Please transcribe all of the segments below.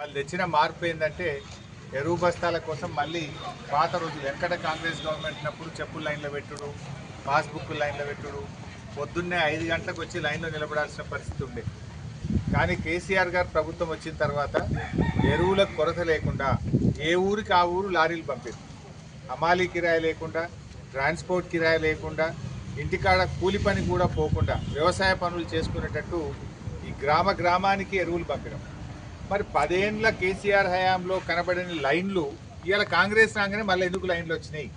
వాళ్ళు తెచ్చిన మార్పు ఏంటంటే ఎరువు బస్తాల కోసం మళ్ళీ పాత రోజులు. ఎక్కడ కాంగ్రెస్ గవర్నమెంట్ ఉన్నప్పుడు చెప్పులు లైన్లో పెట్టుడు పాస్బుక్ లైన్లో పెట్టుడు. పొద్దున్నే ఐదు గంటలకు వచ్చి లైన్లో నిలబడాల్సిన పరిస్థితి ఉండే. కానీ కేసీఆర్ గారు ప్రభుత్వం వచ్చిన తర్వాత ఎరువులకు కొరత లేకుండా ఏ ఊరికి ఆ ఊరు లారీలు పంపారు. హమాలీ కిరాయి లేకుండా ట్రాన్స్పోర్ట్ కిరాయి లేకుండా ఇంటికాడ కూలి పని కూడా పోకుండా వ్యవసాయ పనులు చేసుకునేటట్టు ఈ గ్రామ గ్రామానికి ఎరువులు పంపడం మరి పదేండ్ల కేసీఆర్ హయాంలో కనబడిన లైన్లు ఇవాళ కాంగ్రెస్ రాగానే మళ్ళీ ఎందుకు లైన్లు వచ్చినాయి?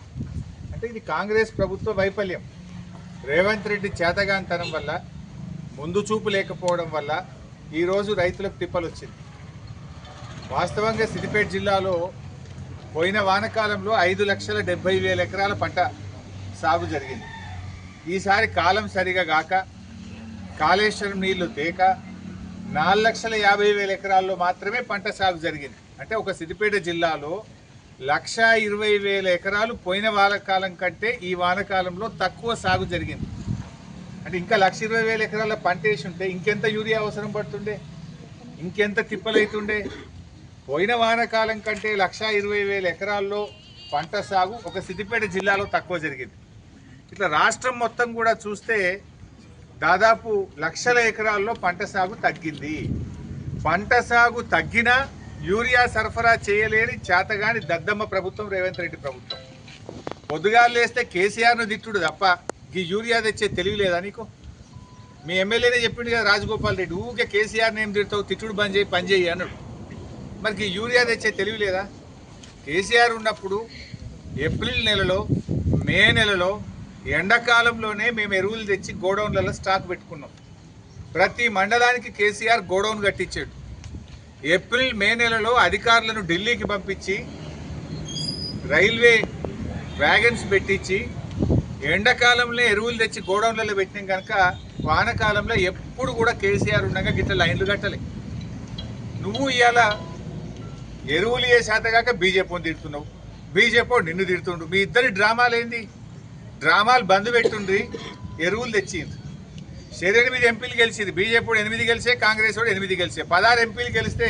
అంటే ఇది కాంగ్రెస్ ప్రభుత్వ వైఫల్యం. రేవంత్ రెడ్డి చేతగాంతనం వల్ల ముందు చూపు లేకపోవడం వల్ల ఈరోజు రైతులకు తిప్పలు వచ్చింది. వాస్తవంగా సిద్దిపేట జిల్లాలో పోయిన వానకాలంలో ఐదు లక్షల డెబ్బై వేల ఎకరాల పంట సాగు జరిగింది. ఈసారి కాలం సరిగా గాక కాళేశ్వరం నీళ్ళు తేక నాలుగు లక్షల యాభై వేల ఎకరాల్లో మాత్రమే పంట సాగు జరిగింది. అంటే ఒక సిద్దిపేట జిల్లాలో లక్ష ఇరవై వేల ఎకరాలు పోయిన వానకాలం కంటే ఈ వానకాలంలో తక్కువ సాగు జరిగింది. అంటే ఇంకా లక్ష ఇరవై వేల ఎకరాల పంట వేసి ఉంటే ఇంకెంత యూరియా అవసరం పడుతుండే? ఇంకెంత తిప్పలైతుండే పోయిన వానకాలం కంటే లక్ష ఇరవై వేల ఎకరాల్లో పంట సాగు ఒక సిద్దిపేట జిల్లాలో తక్కువ జరిగింది. ఇట్లా రాష్ట్రం మొత్తం కూడా చూస్తే దాదాపు లక్షల ఎకరాల్లో పంట సాగు తగ్గింది. పంట సాగు తగ్గినా యూరియా సరఫరా చేయలేని చేతగాని దద్దమ్మ ప్రభుత్వం రేవంత్ రెడ్డి ప్రభుత్వం. పొద్దుగాలు లేస్తే కేసీఆర్ను తిట్టుడు తప్ప ఈ యూరియా తెచ్చే తెలివి లేదా నీకు? మీ ఎమ్మెల్యేనే చెప్పిండు కదా రాజగోపాల్ రెడ్డి ఊకే కేసీఆర్ నేమ్ తిడతావు? తిట్టుడు బంద్ చేయి పని చేయి అన్నాడు. మరి ఈ యూరియా తెచ్చే తెలియలేదా కేసీఆర్ ఉన్నప్పుడు ఏప్రిల్ నెలలో మే నెలలో ఎండాకాలంలోనే మేము ఎరువులు తెచ్చి గోడౌన్లలో స్టాక్ పెట్టుకున్నాం. ప్రతి మండలానికి కేసీఆర్ గోడౌన్ కట్టించాడు. ఏప్రిల్ మే నెలలో అధికారులను ఢిల్లీకి పంపించి రైల్వే వ్యాగన్స్ పెట్టించి ఎండాకాలంలో ఎరువులు తెచ్చి గోడౌన్లలో పెట్టినాం కనుక వానకాలంలో ఎప్పుడు కూడా కేసీఆర్ ఉండగా గిట్ల లైన్లు కట్టలే. నువ్వు ఇవాళ ఎరువులు ఏ శాతగాక బీజేపీని తిడుతున్నావు? బీజేపీ నిన్ను తిడుతుండు మీ ఇద్దరి డ్రామాలేంది? డ్రామాలు బంద్ పెట్టుండ్రి ఎరువులు తెచ్చింది ఎనిమిది ఎంపీలు గెలిచింది బీజేపీ ఎనిమిది గెలిచే కాంగ్రెస్ వాడు ఎనిమిది గెలిచే. పదహారు ఎంపీలు గెలిస్తే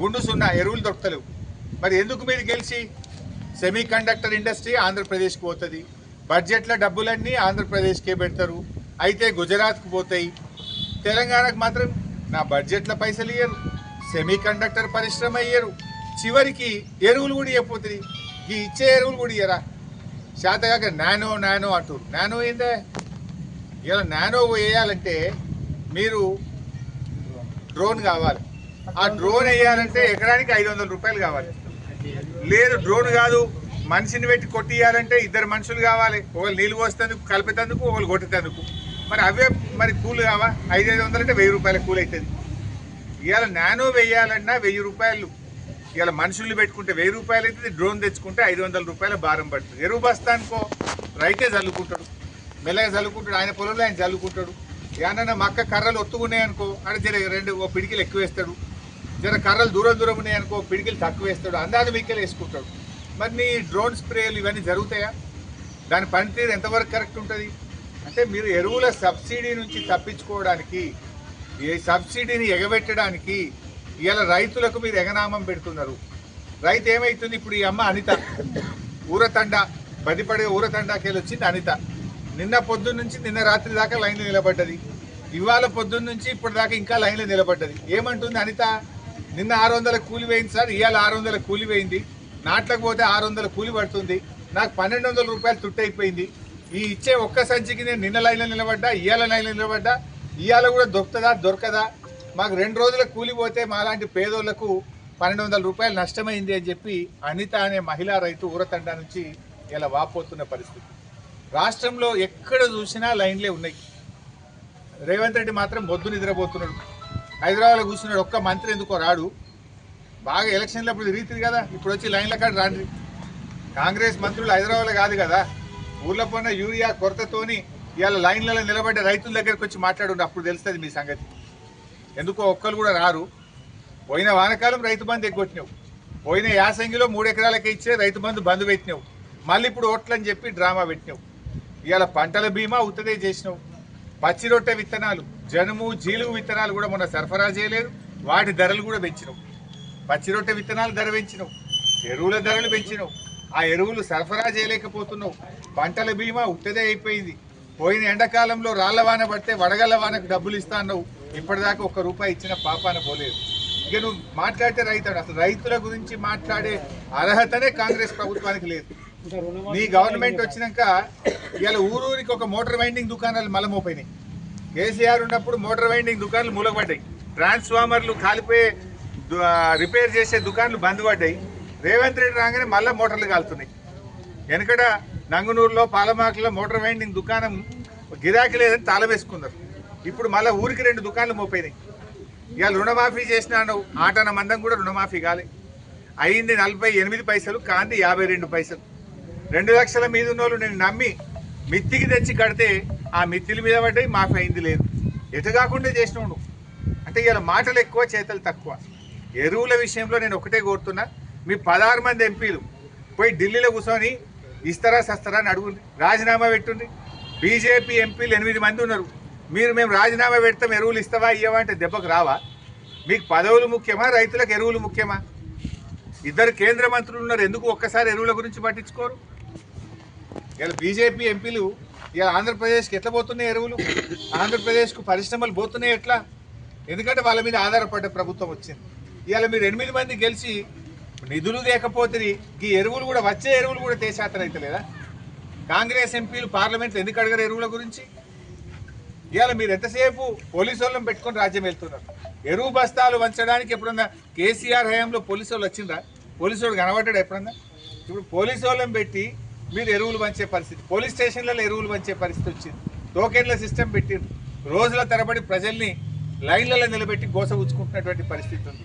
గుండు సున్నా ఎరువులు దొరకలేవు మరి ఎందుకు మీరు గెలిచి? సెమీ కండక్టర్ ఇండస్ట్రీ ఆంధ్రప్రదేశ్కి పోతుంది. బడ్జెట్లో డబ్బులన్నీ ఆంధ్రప్రదేశ్కే పెడతారు. అయితే గుజరాత్కు పోతాయి. తెలంగాణకు మాత్రం నా బడ్జెట్లో పైసలు ఇయ్యరు. సెమీ కండక్టర్ పరిశ్రమ ఇయ్యరు. చివరికి ఎరువులు కూడా ఇవ్వపోతుంది ఈ ఇచ్చే ఎరువులు కూడా ఇయ్యరా? శాతగాక నానో నానో అంటారు నానో ఏందే? ఇలా నానో వేయాలంటే మీరు డ్రోన్ కావాలి. ఆ డ్రోన్ వేయాలంటే ఎకరానికి ఐదు వందల రూపాయలు కావాలి. లేదు డ్రోన్ కాదు. మనిషిని పెట్టి కొట్టియాలంటే ఇద్దరు మనుషులు కావాలి. ఒకళ్ళు నీళ్ళు పోసేందుకు కలిపేందుకు ఒకళ్ళు కొట్టేందుకు. మరి అవే మరి కూలు కావా? ఐదు ఐదు వందలు అంటే వెయ్యి రూపాయల కూలి అవుతుంది. ఇవాళ నానో వేయాలన్నా వెయ్యి రూపాయలు ఇవాళ మనుషుల్ని పెట్టుకుంటే వెయ్యి రూపాయలు అయితే డ్రోన్ తెచ్చుకుంటే ఐదు వందల రూపాయల భారం పడుతుంది. ఎరువు బస్తానికో రైతే చల్లుకుంటాడు మెల్లగా చల్లుకుంటాడు ఆయన పొలంలో ఆయన చల్లుకుంటాడు. ఏమన్నా మక్క కర్రలు ఒత్తుకున్నాయి అనుకో అంటే జర రెండు ఓ పిడికిలు ఎక్కువ వేస్తాడు. జర కర్రలు దూరం దూరం ఉన్నాయి అనుకో పిడికిలు తక్కువ వేస్తాడు అందాజ మిక్కలు వేసుకుంటాడు. మరి నీ డ్రోన్ స్ప్రేలు ఇవన్నీ జరుగుతాయా? దాని పనితీరు ఎంతవరకు కరెక్ట్ ఉంటుంది? అంటే మీరు ఎరువుల సబ్సిడీ నుంచి తప్పించుకోవడానికి ఏ సబ్సిడీని ఎగబెట్టడానికి ఇవాళ రైతులకు మీరు ఎగనామం పెడుతున్నారు. రైతు ఏమైతుంది? ఇప్పుడు ఈ అమ్మ అనిత. ఊరతండ బదిపడే ఊరతండాకెళ్ళి వచ్చింది అనిత. నిన్న పొద్దున్న నుంచి నిన్న రాత్రి దాకా లైన్లో నిలబడ్డది. ఇవాళ పొద్దున్న నుంచి ఇప్పుడు దాకా ఇంకా లైన్లో నిలబడ్డది. ఏమంటుంది అనిత? నిన్న ఆరు వందల కూలి వేయింది సార్ ఇవాళ ఆరు వందల కూలి వేయింది నాట్లకు పోతే ఆరు వందల కూలి పడుతుంది. నాకు పన్నెండు వందల రూపాయలు తుట్టయిపోయింది ఈ ఇచ్చే ఒక్క సంచికి నేను నిన్న లైన్లో నిలబడ్డా ఇవాళ లైన్లో నిలబడ్డా ఇవాళ కూడా దొరుకుతుందా దొరకదా? మాకు రెండు రోజుల కూలిపోతే మాలాంటి పేదోళ్ళకు పన్నెండు వందల రూపాయలు నష్టమైంది అని చెప్పి అనిత అనే మహిళా రైతు ఊరతండ నుంచి ఇలా వాపోతున్న పరిస్థితి. రాష్ట్రంలో ఎక్కడ చూసినా లైన్లే ఉన్నాయి. రేవంత్ రెడ్డి మాత్రం బొద్దు నిద్రపోతున్నాడు. హైదరాబాద్లో కూర్చున్నాడు. ఒక్క మంత్రి ఎందుకో రాడు. బాగా ఎలక్షన్లు అప్పుడు తిరుగుతుంది కదా ఇప్పుడు వచ్చి లైన్ల కాడ రాండి కాంగ్రెస్ మంత్రులు హైదరాబాద్లో కాదు కదా. ఊర్లో పోయిన యూరియా కొరతతోని ఇవాళ లైన్లలో నిలబడ్డ రైతుల దగ్గరకు వచ్చి మాట్లాడు అప్పుడు తెలుస్తుంది మీ సంగతి. ఎందుకో ఒక్కరు కూడా రారు. పోయిన వానకాలం రైతు బంధు ఎగ్గొట్టినావు. పోయిన యాసంగిలో మూడు ఎకరాలకి ఇచ్చే రైతు బంధు బంధు పెట్టినావు. మళ్ళీ ఇప్పుడు ఓట్లని చెప్పి డ్రామా పెట్టినావు. ఇవాళ పంటల బీమా ఉత్తదే చేసినావు. పచ్చి రొట్టె విత్తనాలు జనుము జీలుగు విత్తనాలు కూడా మొన్న సరఫరా చేయలేదు. వాటి ధరలు కూడా పెంచినావు. పచ్చి రొట్టె విత్తనాలు ధర పెంచినావు. ఎరువుల ధరలు పెంచినావు. ఆ ఎరువులు సరఫరా చేయలేకపోతున్నావు. పంటల బీమా ఉత్తదే అయిపోయింది. పోయిన ఎండాకాలంలో రాళ్ళ వాన పడితే వడగళ్ళ వానకు డబ్బులు ఇస్తా అన్నావు. ఇప్పటిదాకా ఒక్క రూపాయి ఇచ్చిన పాపాన పోలేదు. ఇక నువ్వు మాట్లాడితే రైతాడు అసలు రైతుల గురించి మాట్లాడే అర్హతనే కాంగ్రెస్ ప్రభుత్వానికి లేదు. నీ గవర్నమెంట్ వచ్చినాక ఇవాళ ఊరూరికి ఒక మోటార్ వైండింగ్ దుకాణాలు మలమోపోయినాయి. కేసీఆర్ ఉన్నప్పుడు మోటార్ వైండింగ్ దుకాణాలు మూలపడ్డాయి ట్రాన్స్ఫార్మర్లు కాలిపోయే దు- రిపేర్ చేసే దుకాణాలు బంద్ పడ్డాయి. రేవంత్ రెడ్డి రాగానే మళ్ళీ మోటార్లు కాలుతున్నాయి. వెనకడ నంగునూరులో పాలమాకులో మోటార్ వైండింగ్ దుకాణం గిరాకీ లేదని తాళం వేసుకున్నారు. ఇప్పుడు మళ్ళీ ఊరికి రెండు దుకాణాలు మోపోయినాయి ఇవాళ రుణమాఫీ చేసినాను ఆటన మందం కూడా రుణమాఫీ కాలే. అయింది నలభై ఎనిమిది పైసలు కాంతి యాభై రెండు పైసలు. రెండు లక్షల మీద ఉన్నోళ్ళు నేను నమ్మి మిత్తికి తెచ్చి కడితే ఆ మిత్తిల మీద పడ్డాయి మాఫీ అయింది లేదు. ఎటు కాకుండా చేసినావు అంటే ఇవాళ మాటలు ఎక్కువ చేతలు తక్కువ. ఎరువుల విషయంలో నేను ఒకటే కోరుతున్నా. మీ పదహారు మంది ఎంపీలు పోయి ఢిల్లీలో కూర్చొని ఇస్తారా సస్తారా అని అడుగుంది రాజీనామా పెట్టుండి బీజేపీ ఎంపీలు ఎనిమిది మంది ఉన్నారు. మీరు మేము రాజీనామా పెడతాం ఎరువులు ఇస్తావా ఇవ్వవా అంటే దెబ్బకు రావా? మీకు పదవులు ముఖ్యమా రైతులకు ఎరువులు ముఖ్యమా? ఇద్దరు కేంద్ర మంత్రులు ఉన్నారు ఎందుకు ఒక్కసారి ఎరువుల గురించి పట్టించుకోరు? ఇలా బీజేపీ ఎంపీలు ఇలా ఆంధ్రప్రదేశ్కి ఎట్లా పోతున్నాయి ఎరువులు? ఆంధ్రప్రదేశ్కు పరిశ్రమలు పోతున్నాయి ఎట్లా? ఎందుకంటే వాళ్ళ మీద ఆధారపడ్డ ప్రభుత్వం వచ్చింది. ఇవాళ మీరు ఎనిమిది మంది గెలిచి నిధులు లేకపోతే ఈ ఎరువులు కూడా వచ్చే ఎరువులు కూడా దేశాతర అయితే లేదా కాంగ్రెస్ ఎంపీలు పార్లమెంట్లో ఎందుకు అడగరు ఎరువుల గురించి? ఇవాళ మీరు ఎంతసేపు పోలీసు వాళ్ళని పెట్టుకొని రాజ్యం వెళ్తున్నారు? ఎరువు బస్తాలు వంచడానికి ఎప్పుడన్నా కేసీఆర్ హయాంలో పోలీసు వాళ్ళు వచ్చిందా పోలీసు వాడు కనబడ్డాడు ఎప్పుడన్నా? ఇప్పుడు పోలీసు వాళ్ళని పెట్టి మీరు ఎరువులు పంచే పరిస్థితి పోలీస్ స్టేషన్లలో ఎరువులు పంచే పరిస్థితి వచ్చింది. టోకెన్ల సిస్టమ్ పెట్టిండ్రు. రోజుల తరబడి ప్రజల్ని లైన్లలో నిలబెట్టి గోస ఉంచుకుంటున్నటువంటి పరిస్థితి ఉంది.